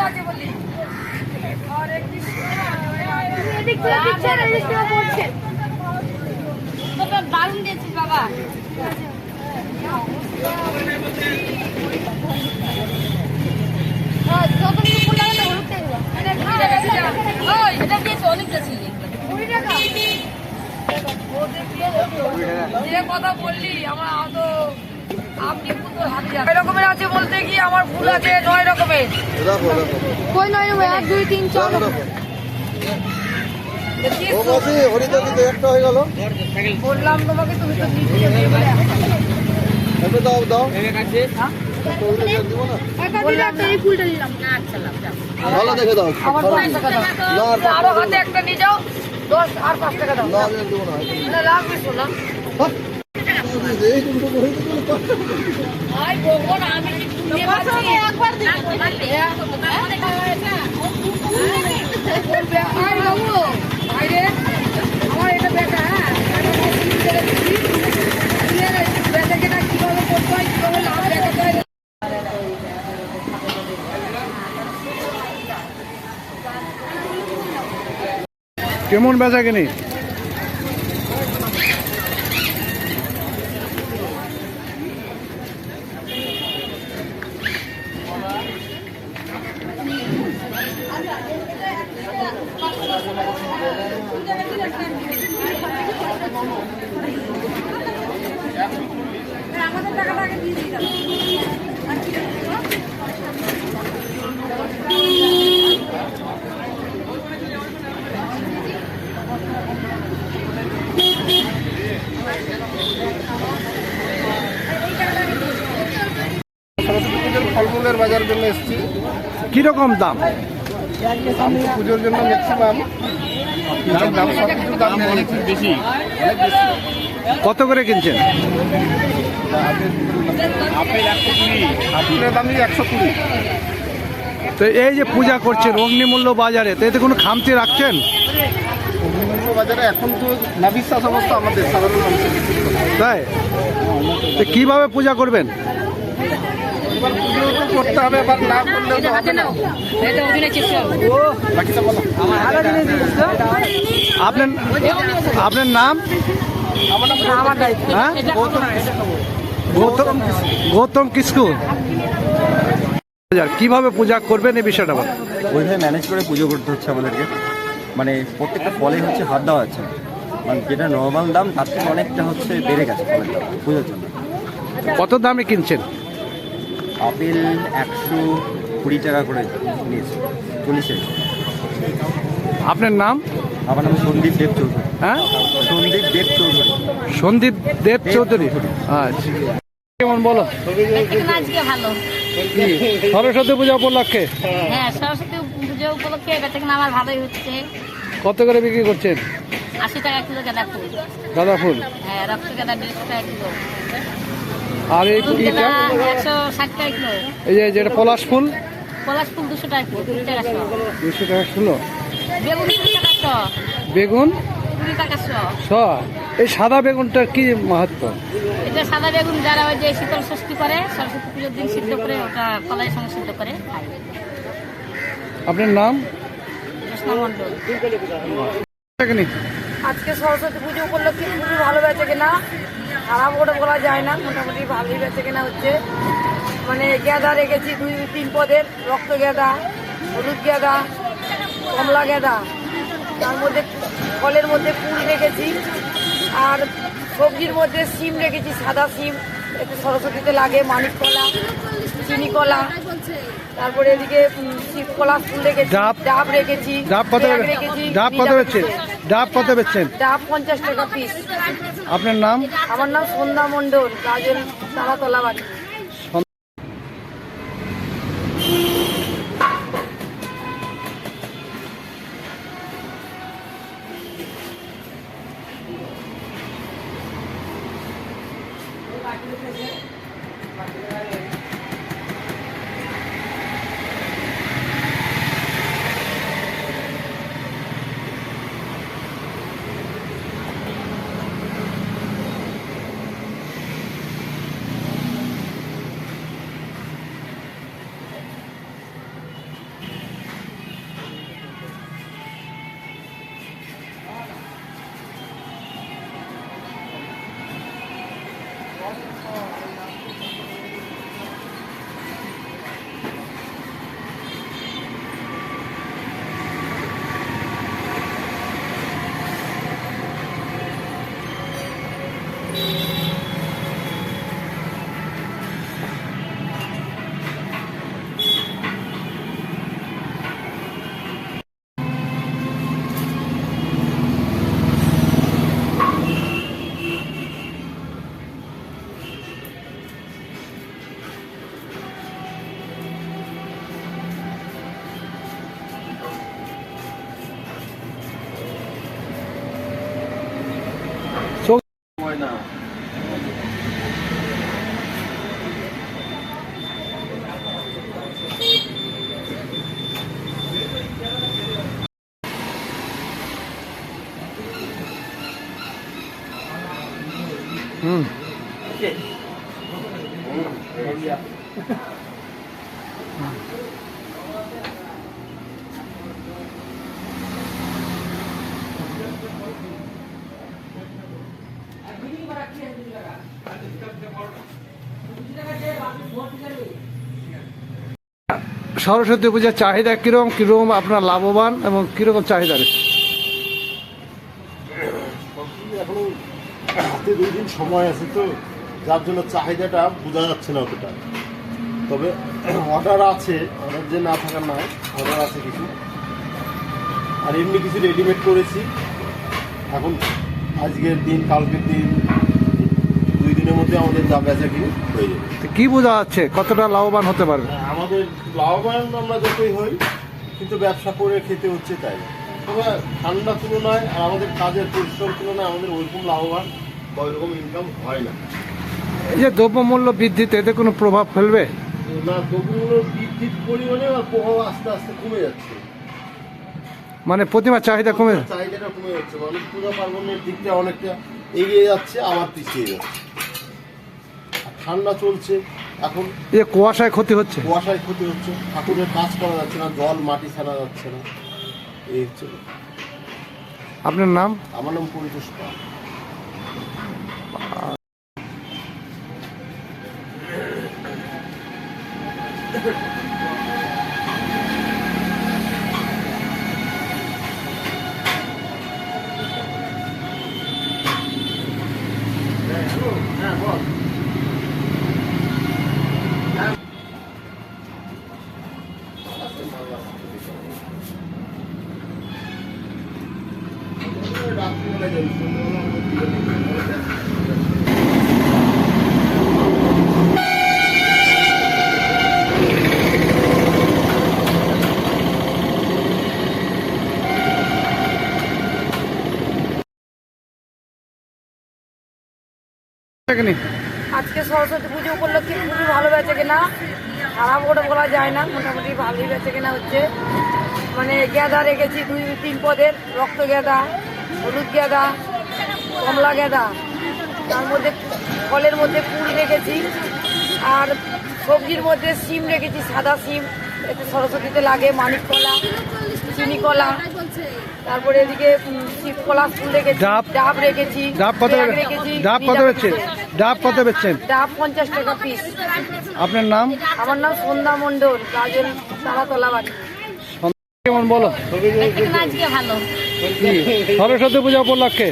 আছে বলি। দারুণ দিয়েছিস বাবা। হ্যাঁ, কথা বললি আমার তো আপনি পুরো হাতে যাবে রকমের আছে বলতে কি আমার ফুল আছে? নয় রকমের। কই নয় এক দুই তিন চার হয়ে বললাম তোমাকে তুমি তো দিচ্ছিলে দাও দাও। দিলাম ভালো দেখে দাও। আর হাতে একটা নিয়ে যাও। দশ আর পাঁচ টাকা দাও। না লাগবে শোনা আমার এটা বেটা হ্যাঁ? বেটাকে কীভাবে করতে হয় কীভাবে লাভ দেখাতে হয় কেমন বেচা কিনি? সরস্বতী পুজোর ফলমূলের বাজার জন্য এসেছি। কীরকম দাম? পুজোর জন্য ম্যাক্সিমাম দাম দাম সব কিছুর দাম অনেক বেশি। বেশি। কত করে কিনছেন? আপেলের দামই একশো কুড়ি। তো এই যে পূজা করছেন অগ্নিমূল্য বাজারে তো এতে কোনো খামতি রাখছেন? অগ্নিমূল্য বাজারে এখন তো অবস্থা আমাদের সাধারণ মানুষের। তাই? তো কীভাবে পূজা করবেন? এবার পুজো তো করতে হবে এবার না করলেও তো হবে না। এটা ওখানে চেষ্টা বাকিটা বলো আপনার আপনার নাম? আমার নাম আমার হ্যাঁ? গৌতম গৌতম কিসকু কীভাবে পূজা করবেন এই বিষয়টা। ওইভাবে ম্যানেজ করে পুজো করতে হচ্ছে আমাদেরকে। মানে প্রত্যেকটা ফলে হচ্ছে হাত দেওয়া আছে। মানে যেটা নর্মাল দাম তার থেকে অনেকটা হচ্ছে বেড়ে গেছে ফলের দাম পুজোর জন্য। কত দামে কিনছেন? আপেল একশো কুড়ি টাকা করে নিয়েছে চল্লিশে। আপনার নাম? আমার নাম সন্দীপ দেব চৌধুরী। হ্যাঁ? সন্দীপ দেব চৌধুরী। সন্দীপ দেব চৌধুরী? আচ্ছা। কেমন বলো? ভালো। সরস্বতী পূজা উপলক্ষে? হ্যাঁ সরস্বতী পুজো উপলক্ষে বেচাকেনা আমার ভালোই হচ্ছে। কত করে বিক্রি করছেন? আশি টাকা কিলো গাঁদা ফুল। গাঁদা ফুল? হ্যাঁ রক্ত গাঁদা দেড়শো টাকা কিলো। আর এই কিলো। এই যে যেটা পলাশ ফুল? পলাশ ফুল দুশো টাকা দুশো টাকা ষোলো বেগুন শো এই সাদা বেগুনটার কি মাহাত্ম? এটা সাদা বেগুন যারা ওই যে শীতল ষষ্ঠী করে সরস্বতী পুজোর দিন সিদ্ধ করে ওটা কলাইয়ের সঙ্গে সিদ্ধ করে খায়। আপনার নাম? কৃষ্ণ মণ্ডল। আজকে সরস্বতী পুজো উপলক্ষে খুবই ভালো বেচে কেনা? খারাপ ওটা বলা যায় না মোটামুটি ভালোই বেচে কেনা হচ্ছে। মানে গেঁদা রেখেছি দুই তিন পদের রক্ত গেঁদা হলুদ গেঁদা কমলা গেঁদা তার মধ্যে ফলের মধ্যে ফুল রেখেছি আর সবজির মধ্যে সিম রেখেছি সাদা সিম একটু সরস্বতীতে লাগে মানিক কলা চিনি কলা তারপরে এদিকে শিব কলা ফুল রেখেছি ডাব। রেখেছি রেখেছি ডাব কত নিরামিষ বেচছেন ডাব কত বেচছেন? ডাব পঞ্চাশ টাকা পিস আপনার নাম? আমার নাম সন্ধ্যা মণ্ডল তারা তোলা বাড়ি। সরস্বতী পূজার চাহিদা কীরকম? কীরকম আপনার লাভবান এবং কীরকম চাহিদা রয়েছে? হাতে দুই দিন সময় আছে তো। যার জন্য চাহিদাটা বোঝা যাচ্ছে না অতটা। তবে অর্ডার আছে অর্ডার যে না থাকার নয় অর্ডার আছে কিছু। আর এমনি কিছু রেডিমেড করেছি। এখন আজকের দিন কালকের দিন দুই দিনের মধ্যে আমাদের যা বেচা কিনি হয়ে যাবে। কি বোঝা যাচ্ছে? কতটা লাভবান হতে পারবে? আমাদের লাভবান আমরা যতই হই কিন্তু ব্যবসা করে খেতে হচ্ছে তাই। তবে ঠান্ডা তুলনায় আর আমাদের কাজের পরিশ্রম তুলনায় আমাদের ওইরকম লাভবান বা ওইরকম ইনকাম হয় না। এই যে দ্রব্যমূল্য বৃদ্ধিতে এতে কোনো প্রভাব ফেলবে? না দ্রব্যমূল্যের বৃদ্ধির পরিমাণে প্রভাব আস্তে আস্তে কমে যাচ্ছে। মানে প্রতিমা চাহিদা কমে চাহিদাটা কমে যাচ্ছে। মানুষ পূজা পার্বণের দিকটা অনেকটা এগিয়ে যাচ্ছে আবার পিছিয়ে যাচ্ছে। ঠান্ডা চলছে এখন কুয়াশায় ক্ষতি হচ্ছে। কুয়াশায় ক্ষতি হচ্ছে ঠাকুরের কাজ করা যাচ্ছে না জল মাটি ছাড়া যাচ্ছে না। এই হচ্ছে আপনার নাম? আমার নাম পরিতোষ পাল। Ja, gut. আজকে সরস্বতী পুজো উপলক্ষে খুবই ভালো বেচে কেনা? খারাপ ওটা বলা যায় না মোটামুটি ভালোই বেচে কেনা হচ্ছে। মানে গেঁদা রেখেছি দুই তিন পদের রক্ত গেঁদা হলুদ গেঁদা কমলা গেঁদা তার মধ্যে ফলের মধ্যে কুল রেখেছি আর সবজির মধ্যে সিম রেখেছি সাদা সিম। এতে সরস্বতীতে লাগে মানিক কলা চিনি কলা তারপরে এদিকে উম, শিব কলা ফুল রেখেছি ডাব। রেখেছি ডাব রেখেছি ডাব কত ডাব কত বেচছেন? ডাব পঞ্চাশ টাকা পিস আপনার নাম? আমার নাম সন্ধ্যা গাজল বাড়ি কেমন বলো? আজকে ভালো। সরস্বতী পূজা উপলক্ষে?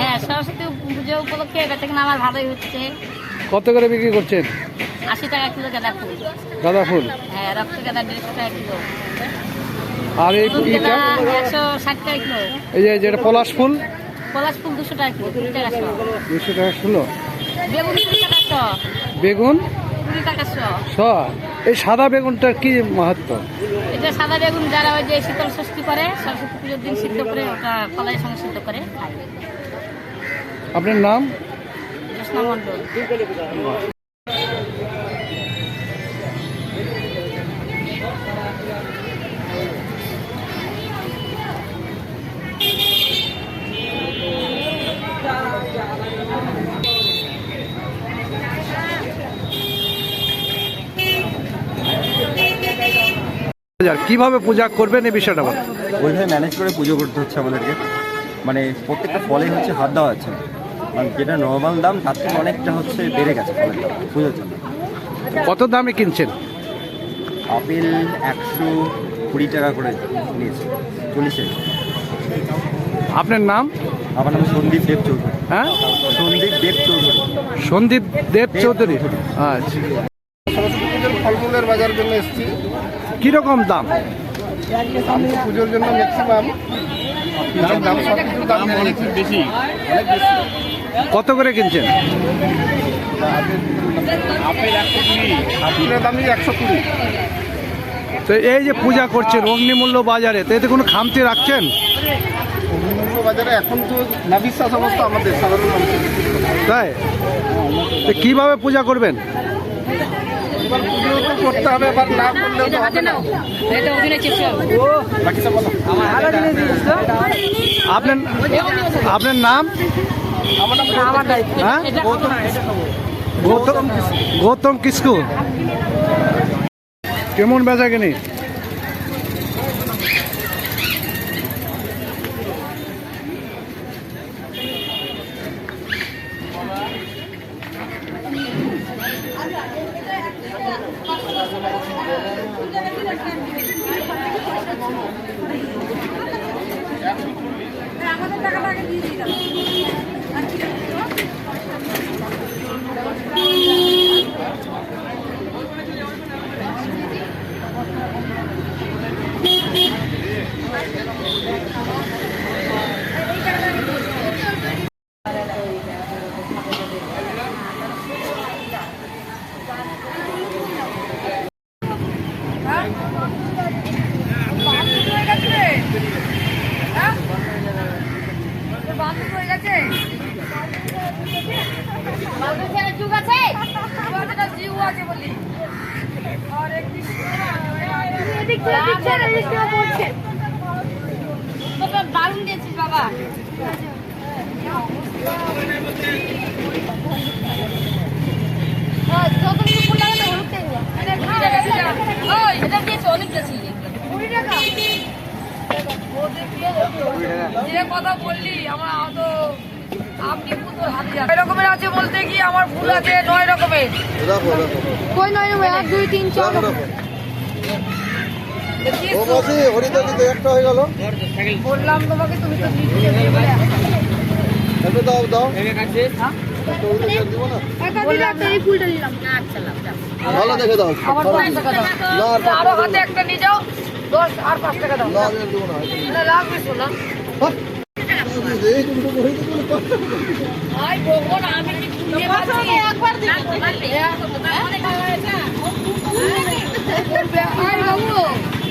হ্যাঁ সরস্বতী পুজো উপলক্ষে আমার ভালোই হচ্ছে। কত করে বিক্রি করছেন? আশি টাকা কিলো গাঁদা ফুল। গাঁদা ফুল? হ্যাঁ রক্ত গাঁদা দেড়শো টাকা কিলো। আর এই একশো ষাট টাকা কিলো। এই যে যেটা পলাশ ফুল? পলাশ ফুল দুশো টাকা কিলো দুশো টাকা ষোলো বেগুন শো? এই সাদা বেগুনটার কি মাহাত্ম? এটা সাদা বেগুন যারা ওই যে শীতল ষষ্ঠী করে সরস্বতী পুজোর দিন সিদ্ধ করে ওটা কলাই সঙ্গে সিদ্ধ করে আপনার নাম? কৃষ্ণ মণ্ডল। কীভাবে পূজা করবেন এই বিষয়টা বলেন ওইভাবে ম্যানেজ করে পুজো করতে হচ্ছে আমাদেরকে। মানে প্রত্যেকটা ফলে হচ্ছে হাত দেওয়া যাচ্ছে না। মানে যেটা নর্মাল দাম তার থেকে অনেকটা হচ্ছে বেড়ে গেছে ফলের দাম পুজোর জন্য। কত দামে কিনছেন? আপেল একশো কুড়ি টাকা করে নিয়েছে চল্লিশ। টাকা আপনার নাম? আমার নাম সন্দীপ দেব চৌধুরী হ্যাঁ? সন্দীপ দেব চৌধুরী সন্দীপ দেব চৌধুরী আচ্ছা। ফলমূলের বাজার জন্য এসেছি। কীরকম দাম? আমি পুজোর জন্য ম্যাক্সিমাম দাম দাম সব কিছুর দাম অনেক বেশি। অনেক বেশি। কত করে কিনছেন? আপেলের দামই একশো কুড়ি। তো এই যে পূজা করছেন অগ্নিমূল্য বাজারে তো এতে কোনো খামতি রাখছেন? অগ্নিমূল্য বাজারে এখন তো না বিশ্বাস অবস্থা আমাদের সাধারণ মানুষের। তাই? তো কীভাবে পূজা করবেন? এবার পুজো তো করতে হবে এবার না করলেও তো হবে না। বাকিটা বলো আপনার আপনার নাম? আমার হ্যাঁ? গৌতম গৌতম কিসকু কেমন বেচা কিনি আমাদের টাকাটা আগে দিয়ে দিলাম বাথরুম হয়ে গেছে রে হ্যাঁ বাথরুম হয়ে গেছে যুগ আছে বাচ্চাটা জিউ আছে বলি হরে কৃষ্ণ এদিক থেকে দিচ্ছে আর এদিক থেকে পড়ছে তোকে দারুণ দিয়েছিস বাবা যতটুকু ফুল লাগানো হলুদটাই দেবো ওই এটা দিয়েছে অনেক বেশি কুড়ি টাকা? যে কথা বললি আমার তো রকমের আছে বলতে কি আমার ফুল আছে নয় রকমের। কই নয় এক দুই তিন চার। ও তো? হরিদালি তো একটা হয়ে গেল। বললাম তোমাকে তুমি তো দিয়ে দিলে বলে একটা দাও দাও। একটা হরিদালি দিব না? একা দিলে একটা এই ফুলটা দিলাম ভালো দেখে দাও। আমার পাঁচ টাকা। দাও না আর পাঁচ একটা নিয়ে যাও। দশ আর পাঁচ টাকা দাও। না লাগবে শোনা একবার